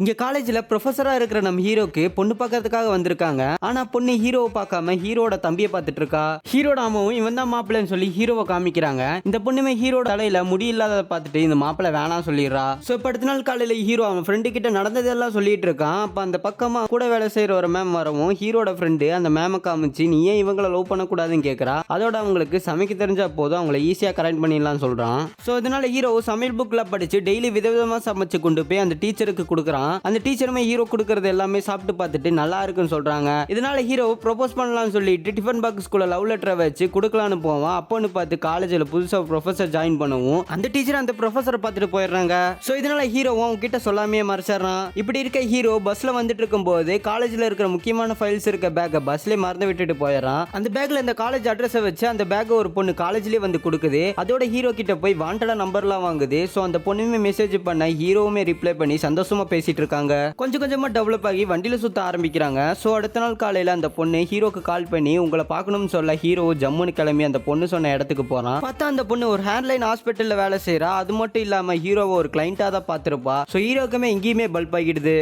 இங்க காலேஜ்ல ப்ரொஃபஸரா இருக்கிற நம்ம ஹீரோக்கு பொண்ணு பார்க்கறதுக்காக வந்திருக்காங்க. ஆனா பொண்ணு ஹீரோவை பார்க்காம ஹீரோட தம்பியை பார்த்துட்டு இருக்கா ஹீரோட அம்மாவும் இவன் தான் மாப்பிள்ளைன்னு சொல்லி ஹீரோவை காமிக்கிறாங்க. இந்த பொண்ணுமே ஹீரோட தலையில முடி இல்லாததை பார்த்துட்டு இந்த மாப்பிள்ளை வேணாம் சொல்லிடுறா. ஸோ இப்போ அடுத்த நாள் காலையில ஹீரோ அவன் ஃப்ரெண்டு கிட்ட நடந்ததெல்லாம் சொல்லிட்டு இருக்கான். அப்ப அந்த பக்கமா கூட வேலை செய்யற ஒரு மேம் வரவும் ஹீரோட ஃப்ரெண்டு அந்த மேமை காமிச்சு நீ ஏன் இவங்கள லவ் பண்ணக்கூடாதுன்னு கேட்கறா அதோட அவங்களுக்கு சமைக்க தெரிஞ்சா போதும் அவங்கள ஈஸியா கரெக்ட் பண்ணிடலாம்னு சொல்றான். ஸோ இதனால ஹீரோ சமையல் புக்ல படிச்சு டெய்லி விதவிதமா சமைச்சு கொண்டு போய் அந்த டீச்சருக்கு கொடுக்குறான். அந்த டீச்சருமே ஹீரோ கொடுக்கறது எல்லாமே சாப்பிட்டு பார்த்துட்டு நல்லா இருக்குன்னு சொல்றாங்க. இதனால ஹீரோ ப்ரொபோஸ் பண்ணலாம்னு சொல்லிட்டு டிஃபன் பாக்ஸ்குள்ள லவ் லெட்டரை வச்சு கொடுக்கலான்னு போவான். அப்போன்னு பார்த்து காலேஜில் புதுசாக ப்ரொஃபஸர் ஜாயின் பண்ணவும். அந்த டீச்சர் அந்த ப்ரொஃபஸரை பார்த்துட்டு போயிடுறாங்க. ஸோ இதனால ஹீரோவும் அவங்க கிட்ட சொல்லாமே மறைச்சிடுறான். இப்படி இருக்க ஹீரோ பஸ்ல வந்துட்டு இருக்கும்போது காலேஜில் இருக்கிற முக்கியமான ஃபைல்ஸ் இருக்க பேக்கை பஸ்லேயே மறந்து விட்டுட்டு போயிடுறான். அந்த பேக்ல இந்த காலேஜ் அட்ரஸை வச்சு அந்த பேக்கை ஒரு பொண்ணு காலேஜ்லேயே வந்து கொடுக்குது. அதோட ஹீரோ கிட்ட போய் வாண்டடா நம்பர்லாம் வாங்குது. ஸோ அந்த பொண்ணுமே மெசேஜ் பண்ண ஹீரோவுமே ரிப்ளை பண்ணி சந்தோஷமா பேசிட்டு இருக்காங்க கொஞ்சம் கொஞ்சமா டெவலப் ஆகி வண்டியில சுத்த ஆரம்பிக்கிறாங்க. ஸோ அடுத்த நாள் காலையில அந்த பொண்ணு ஹீரோக்கு கால் பண்ணி உங்களை பார்க்கணும்னு சொல்ல ஹீரோ ஜம்முன்னு கிளம்பி அந்த பொண்ணு சொன்ன இடத்துக்கு போறான். பார்த்தா அந்த பொண்ணு ஒரு ஹேண்ட்லைன் ஹாஸ்பிட்டல்ல வேலை செய்யறா அது மட்டும் இல்லாம ஹீரோவை ஒரு கிளைண்டா தான் பார்த்துருப்பா. ஸோ ஹீரோக்குமே எங்கேயுமே பல்ப் ஆகிடுது.